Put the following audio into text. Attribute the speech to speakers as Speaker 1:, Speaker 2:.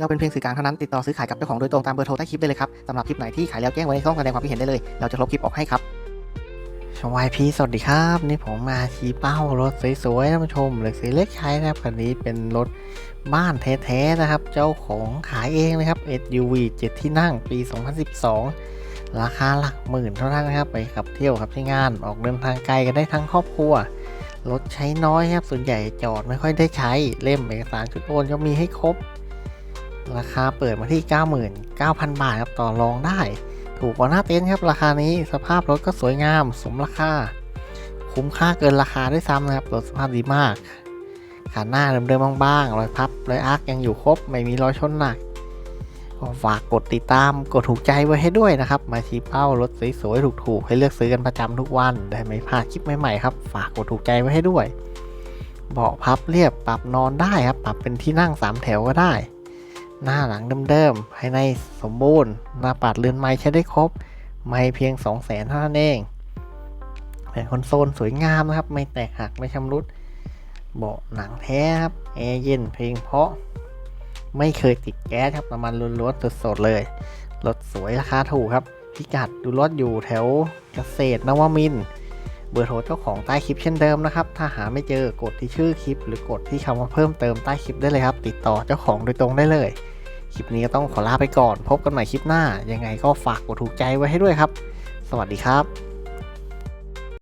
Speaker 1: เราเป็นเพียงสื่อกลางเท่านั้นติดต่อซื้อขายกับเจ้าของโดยตรงตามเบอร์โทรใต้คลิปได้เลยครับสำหรับคลิปไหนที่ขายแล้วแจ้งไว้ในช่องแสดงความคิดเห็นได้เลย เราจะลบคลิปออกให้ครับชวายพีสวัสดีครับ นี่ผมมาชี้เป้ารถสวยๆท่านผู้ชมเหล็กสีเล็กใช้นะครับคันนี้เป็นรถบ้านแท้ๆนะครับ เจ้าของขายเองนะครับ SUV 7 ที่นั่งปี 2012 ราคาหลักหมื่นเท่านั้นนะครับ ไปขับเที่ยวขับใช้งานออกเดินทางไกลกันได้ทั้งครอบครัวรถใช้น้อยครับ ส่วนใหญ่จอดไม่ค่อยได้ใช้เล่มเอกสารชุดโอนก็มีให้ครบ ราคาเปิดมาที่ 99,000 บาทครับต่อรองได้ ถูกกว่าหน้าเต็นท์ครับราคานี้สภาพรถก็สวยงาม สมราคา คุ้มค่าเกินราคาด้วยซ้ำนะครับรถสภาพดีมากขาหน้าเดิมๆบ้างๆรอยพับรอยอาร์คยังอยู่ครบ ไม่มีรอยชนหนักฝากกดติดตามกดถูกใจไว้ให้ด้วยนะครับ มาชี้เป้ารถสวยๆถูกๆให้เลือกซื้อกันประจำทุกวันได้ไม่พลาดคลิปใหม่ๆครับ ฝากกดถูกใจไว้ให้ด้วย เบาะพับเรียบปรับนอนได้ครับ ปรับเป็นที่นั่ง 3 แถวก็ได้ หน้าหลังเดิมๆภายในสมบูรณ์หน้าปัดเรือนไม้ใช้ได้ครบ ไม่เพียง 2 0 0แสนเท่านั้นเองแผ่นคอนโซลสวยงามนะครับ ไม่แตกหักไม่ชำรุด เบาะหนังแท้ครับแอร์เย็นเพลงเพราะ ไม่เคยติดแก๊สครับน้ำมันล้วนๆสดๆเลยรถสวยราคาถูกครับ พิกัดดูรถอยู่แถวเกษตรนวมินเบอร์โทรเจ้าของใต้คลิปเช่นเดิมนะครับ ถ้าหาไม่เจอกดที่ชื่อคลิป หรือกดที่คำว่าเพิ่มเติมใต้คลิปได้เลยครับ ติดต่อเจ้าของโดยตรงได้เลย คลิปนี้ก็ต้องขอลาไปก่อน พบกันใหม่คลิปหน้า ยังไงก็ฝากกดถูกใจไว้ให้ด้วยครับ สวัสดีครับ